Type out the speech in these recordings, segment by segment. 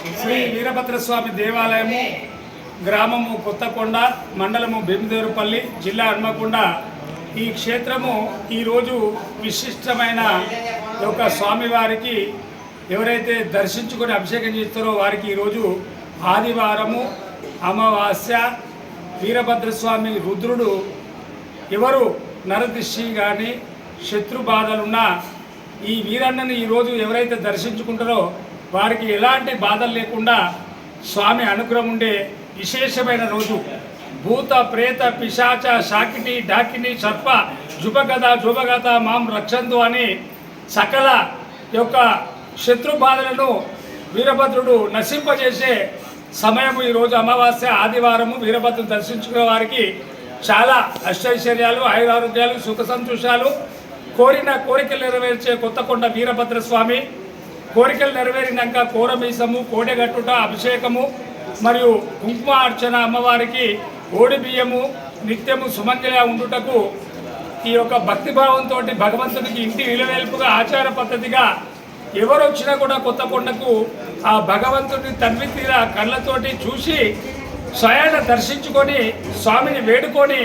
శ్రీ వీరభద్రస్వామి దేవాలయము గ్రామము కొత్తకొండ మండలము భీమదేవరపల్లి జిల్లా హన్మకొండ. ఈ క్షేత్రము ఈరోజు విశిష్టమైన ఈ యొక్క స్వామివారికి ఎవరైతే దర్శించుకొని అభిషేకం చేస్తారో వారికి ఈరోజు ఆదివారము అమావాస్య. వీరభద్రస్వామి రుద్రుడు ఎవరు? నరదిష్టి కానీ శత్రు బాధలున్నా ఈ వీరన్నని ఈరోజు ఎవరైతే దర్శించుకుంటారో వారికి ఎలాంటి బాధలు లేకుండా స్వామి అనుగ్రహం ఉండే విశేషమైన రోజు. భూత ప్రేత పిశాచ శాకిని డాకిని సర్ప జుబగద జుబగత మాం రక్షందు అని సకల యొక్క శత్రు బాధలను వీరభద్రుడు నశింపజేసే సమయం ఈరోజు అమావాస్య ఆదివారము వీరభద్రుడు దర్శించుకునే వారికి చాలా అష్టైశ్వర్యాలు ఆయురారోగ్యాలు సుఖ సంతోషాలు కోరిన కోరికలు నెరవేర్చే కొత్తకొండ వీరభద్ర స్వామి కోరికలు నెరవేరినాక కోరమీసము కోడెగట్టుట అభిషేకము మరియు కుంకుమ అర్చన అమ్మవారికి ఓడి బియ్యము నిత్యము సుమంగళ ఉండుటకు ఈ యొక్క భక్తిభావంతో భగవంతునికి ఇంటి విలువేల్పుగా ఆచార పద్ధతిగా ఎవరు వచ్చినా కూడా కొత్త కొండకు ఆ భగవంతుడిని తన్వి తీర కళ్ళతోటి చూసి స్వయాన దర్శించుకొని స్వామిని వేడుకొని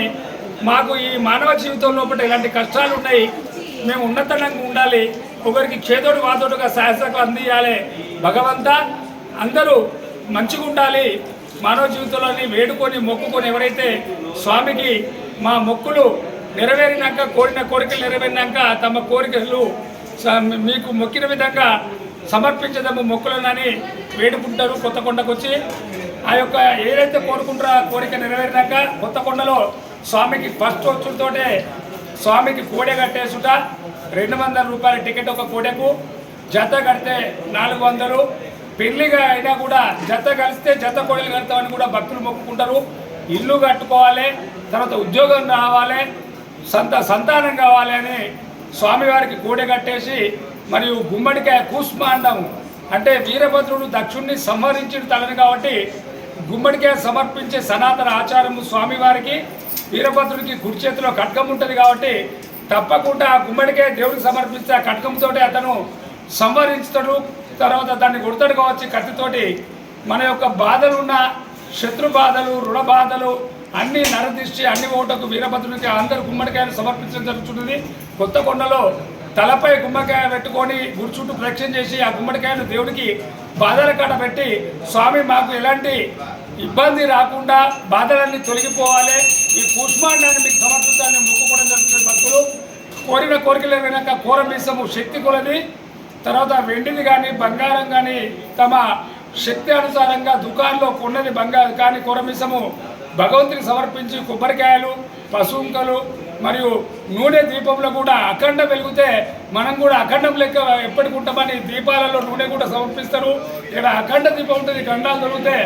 మాకు ఈ మానవ జీవితం లోపల ఇలాంటి కష్టాలు ఉన్నాయి మేము ఉన్నతంగా ఉండాలి. ఒకరికి చేదోడు వాదోడుగా సహాయసకు అందియాలి. భగవంత అందరూ మంచిగా ఉండాలి మానవ జీవితంలోని వేడుకొని మొక్కుకొని ఎవరైతే స్వామికి మా మొక్కులు నెరవేరినాక కోరిన కోరికలు నెరవేరినాక తమ కోరికలు మీకు మొక్కిన విధంగా సమర్పించదము మొక్కులనని వేడుకుంటారు కొత్తకొండకు వచ్చి ఆ యొక్క ఏదైతే కోరుకుంటారో ఆ కోరిక నెరవేరినాక కొత్త కొండలో స్వామికి ఫస్ట్ వచ్చులతోటే స్వామికి కోడె కట్టేసుట. రెండు వందల రూపాయల టికెట్ ఒక కోడెకు జత కడితే నాలుగు వందలు. పెళ్ళిగా అయినా కూడా జత కలిస్తే జత కోడలు కడతామని కూడా భక్తులు మొక్కుకుంటారు. ఇల్లు కట్టుకోవాలి తర్వాత ఉద్యోగం రావాలి సంత సంతానం కావాలి అని స్వామివారికి కూడె కట్టేసి మరియు గుమ్మడికాయ కూష్మాండం అంటే వీరభద్రుడు దక్షుణ్ణి సంహరించిన తలని కాబట్టి గుమ్మడికాయ సమర్పించే సనాతన ఆచారము స్వామివారికి వీరభద్రుడికి కుడి చేతిలో ఖడ్గం ఉంటుంది కాబట్టి తప్పకుండా ఆ గుమ్మడికాయ దేవుడికి సమర్పిస్తే ఆ అతను సంవరించుతాడు. తర్వాత దాన్ని కొడతాడు కావచ్చు కత్తితోటి. మన యొక్క బాధలున్న శత్రు బాధలు రుణ బాధలు అన్ని నరదిష్టి అన్ని ఓటకు వీరభద్రునికి అందరు గుమ్మడికాయలు సమర్పించడం జరుగుతుంది. కొత్త కొండలో తలపై గుమ్మడికాయ పెట్టుకొని గుడి చుట్టూ ప్రక్షణ చేసి ఆ గుమ్మడికాయను దేవుడికి బాధల కాడ పెట్టి స్వామి మాకు ఎలాంటి ఇబ్బంది రాకుండా బాధలన్నీ తొలగిపోవాలి. ఈ కూష్మాండాన్ని మీకు సమర్పించాలని మొక్కుకోవడం జరుగుతుంది భక్తులు. కోరిన కోరికలు వెనక కోరమీసము శక్తి కొలది. తర్వాత వెండిది కానీ బంగారం కానీ తమ శక్తి అనుసారంగా దుకాణంలో కొన్నది బంగారు. కానీ కూరమిసము భగవంతుని సమర్పించి కొబ్బరికాయలు పసుంకలు మరియు నూనె దీపంలో కూడా అఖండ వెలిగితే మనం కూడా అఖండం లెక్క ఎప్పటికుంటామని దీపాలలో నూనె కూడా సమర్పిస్తారు. ఇక్కడ అఖండ దీపం ఉంటుంది గండాలు దొరికితే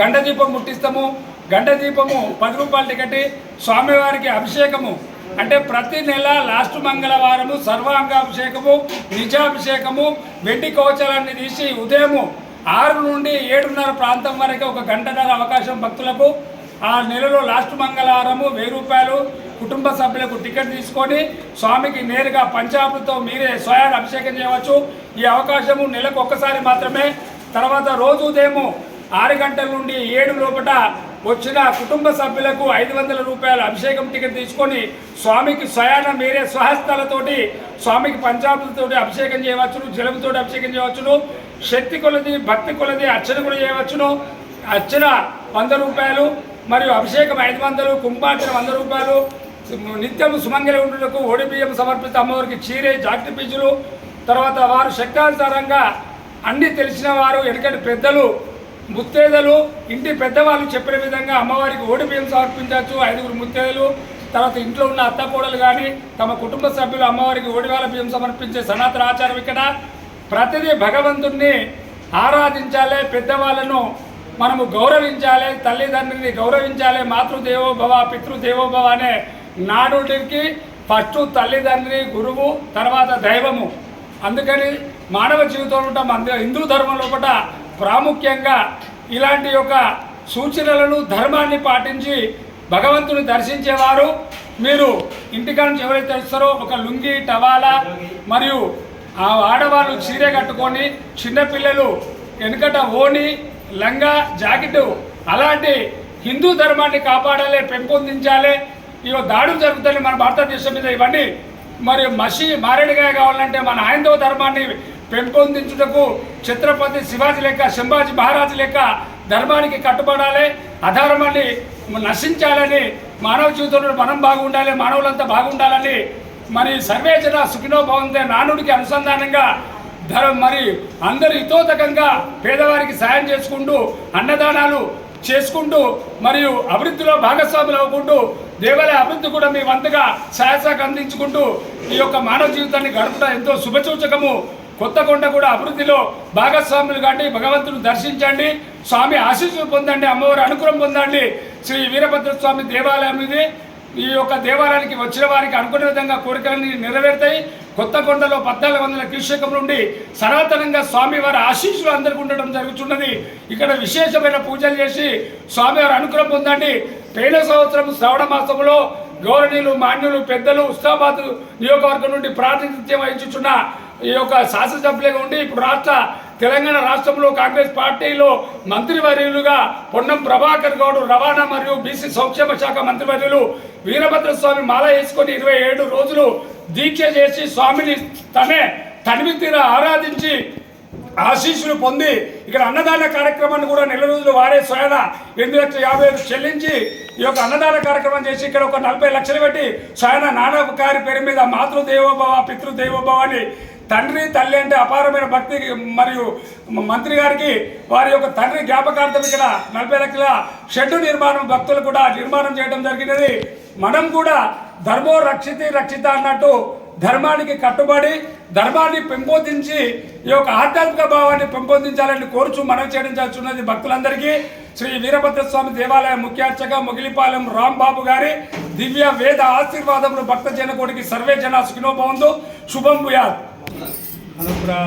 గంట దీపం ముట్టిస్తాము. గంట దీపము పది రూపాయలు టికెట్ స్వామివారికి అభిషేకము. అంటే ప్రతి నెల లాస్ట్ మంగళవారము సర్వాంగాభిషేకము నిజాభిషేకము వెండి కవచాలన్నీ తీసి ఉదయము ఆరు నుండి ఏడున్నర ప్రాంతం వరకు ఒక గంటన్నర అవకాశం భక్తులకు. ఆ నెలలో లాస్ట్ మంగళవారము వెయ్యి రూపాయలు కుటుంబ సభ్యులకు టికెట్ తీసుకొని స్వామికి నేరుగా పంచామృతో మీరే స్వయాన్ని అభిషేకం చేయవచ్చు. ఈ అవకాశము నెలకు ఒక్కసారి మాత్రమే. తర్వాత రోజు ఉదయము ఆరు గంటల నుండి ఏడు లోపల వచ్చిన కుటుంబ సభ్యులకు ఐదు వందల రూపాయల అభిషేకం టికెట్ తీసుకొని స్వామికి స్వయాన మీరే స్వహస్తాలతోటి స్వామికి పంచాబులతోటి అభిషేకం చేయవచ్చును జలముతోటి అభిషేకం చేయవచ్చును శక్తి కొలది భక్తి కొలది అర్చన కూడా చేయవచ్చును. అర్చన వంద రూపాయలు మరియు అభిషేకం ఐదు వందలు కుంభార్చన వంద రూపాయలు. నిత్యం సుమంగళ ఉండులకు ఓడి బియ్యం సమర్పిత అమ్మవారికి చీరే జాకెట్ పీచులు. తర్వాత వారు శక్తానుసారంగా అన్నీ తెలిసిన వారు ఎనకటి పెద్దలు ముత్తేదలు ఇంటి పెద్దవాళ్ళు చెప్పిన విధంగా అమ్మవారికి ఓడి బియ్యం సమర్పించవచ్చు ఐదుగురు ముత్తేదలు తర్వాత ఇంట్లో ఉన్న అత్తకోడలు కానీ తమ కుటుంబ సభ్యులు అమ్మవారికి ఓడివాల బియ్యం సమర్పించే సనాతన ఆచారం ఇక్కడ. ప్రతిదీ భగవంతుణ్ణి ఆరాధించాలి పెద్దవాళ్ళను మనము గౌరవించాలి తల్లిదండ్రిని గౌరవించాలి మాతృదేవోభవ పితృదేవోభవ అనే నాడుడికి ఫస్ట్ తల్లిదండ్రి గురువు తర్వాత దైవము. అందుకని మానవ జీవితంలో ఉంటాం హిందూ ధర్మం లోపల ప్రాముఖ్యంగా ఇలాంటి యొక్క సూచనలను ధర్మాన్ని పాటించి భగవంతుని దర్శించేవారు. మీరు ఇంటికాడ నుంచి ఎవరైతే వస్తారో ఒక లుంగి టవాలా మరియు ఆ ఆడవాళ్ళు చీర కట్టుకొని చిన్నపిల్లలు వెనుకట ఓని లంగా జాకెట్ అలాంటి హిందూ ధర్మాన్ని కాపాడాలి పెంపొందించాలి. ఇవి దాడులు జరుగుతాయి మన భారతదేశం మీద ఇవన్నీ. మరి మసి మారేడుగా కావాలంటే మన హైందవ ధర్మాన్ని పెంపొందించుటకు ఛత్రపతి శివాజీ లెక్క శంభాజీ మహారాజు లెక్క ధర్మానికి కట్టుబడాలి. అధర్మాన్ని నశించాలని మానవ జీవితంలో మనం బాగుండాలి మానవులంతా బాగుండాలని మరి సర్వేజన జన నానుడికి అనుసంధానంగా ధర మరి అందరు హితోతకంగా పేదవారికి సాయం చేసుకుంటూ అన్నదానాలు చేసుకుంటూ మరియు అభివృద్ధిలో భాగస్వాములు అవ్వకుంటూ దేవాలయ అభివృద్ధి కూడా మీ వంతుగా సహాయశాఖ అందించుకుంటూ ఈ యొక్క మానవ జీవితాన్ని గడపడం ఎంతో శుభసూచకము కొత్తకొండ కూడా అభివృద్ధిలో భాగస్వాములు కాండి భగవంతుని దర్శించండి. స్వామి ఆశీస్సులు పొందండి అమ్మవారి అనుగ్రహం పొందండి. శ్రీ వీరభద్ర స్వామి దేవాలయం ఇది. ఈ యొక్క దేవాలయానికి వచ్చిన వారికి అనుకునే విధంగా కోరికలన్నీ నెరవేరుతాయి. కొత్తకొండలో పద్నాలుగు వందల క్రీశకం నుండి సనాతనంగా స్వామివారి ఆశీస్సులు అందరికీ ఉండడం జరుగుతున్నది. ఇక్కడ విశేషమైన పూజలు చేసి స్వామివారి అనుగ్రహం పొందండి. పేద సంవత్సరం శ్రవణ మాసంలో గౌరణీయులు మాన్యులు పెద్దలు ఉస్తాబాద్ నియోజకవర్గం నుండి ప్రాతినిధ్యం వహించుచున్న ఈ యొక్క శాసనసభ్యులుగా ఉండి ఇప్పుడు రాష్ట్ర తెలంగాణ రాష్ట్రంలో కాంగ్రెస్ పార్టీలో మంత్రివర్యులుగా పొన్నం ప్రభాకర్ గౌడ్ రవాణా మరియు బీసీ సంక్షేమ శాఖ మంత్రివర్యులు వీరభద్ర స్వామి మాల వేసుకొని ఇరవై ఏడు రోజులు దీక్ష చేసి స్వామిని తనే తనివి తీర ఆరాధించి ఆశీస్సులు పొంది ఇక్కడ అన్నదాన కార్యక్రమాన్ని కూడా నెల రోజులు వారే స్వయాన ఎనిమిది లక్షల యాభై ఐదు చెల్లించి ఈ యొక్క అన్నదాన కార్యక్రమం చేసి ఇక్కడ ఒక నలభై లక్షలు పెట్టి స్వయాన నాన్న గారి పేరు మీద మాతృదేవోభవ పితృదేవోభవ అని తండ్రి తల్లి అంటే అపారమైన భక్తి మరియు మంత్రి గారికి వారి యొక్క తండ్రి జ్ఞాపకార్థం ఇక్కడ నలభై లక్షల షెడ్ నిర్మాణం భక్తులు కూడా నిర్మాణం చేయడం జరిగినది. మనం కూడా ధర్మో రక్షితి రక్షిత అన్నట్టు ధర్మానికి కట్టుబడి ధర్మాన్ని పెంపొందించి ఈ యొక్క ఆధ్యాత్మిక భావాన్ని పెంపొందించాలని కోరుచు మనం చేయడం భక్తులందరికీ. శ్రీ వీరభద్ర స్వామి దేవాలయం ముగిలిపాలెం మొగిలిపాలెం రాంబాబు గారి దివ్య వేద ఆశీర్వాదములు భక్త జనకోడికి సర్వే జన సుఖినో శుభం భూయాత్. అనుగ్రహ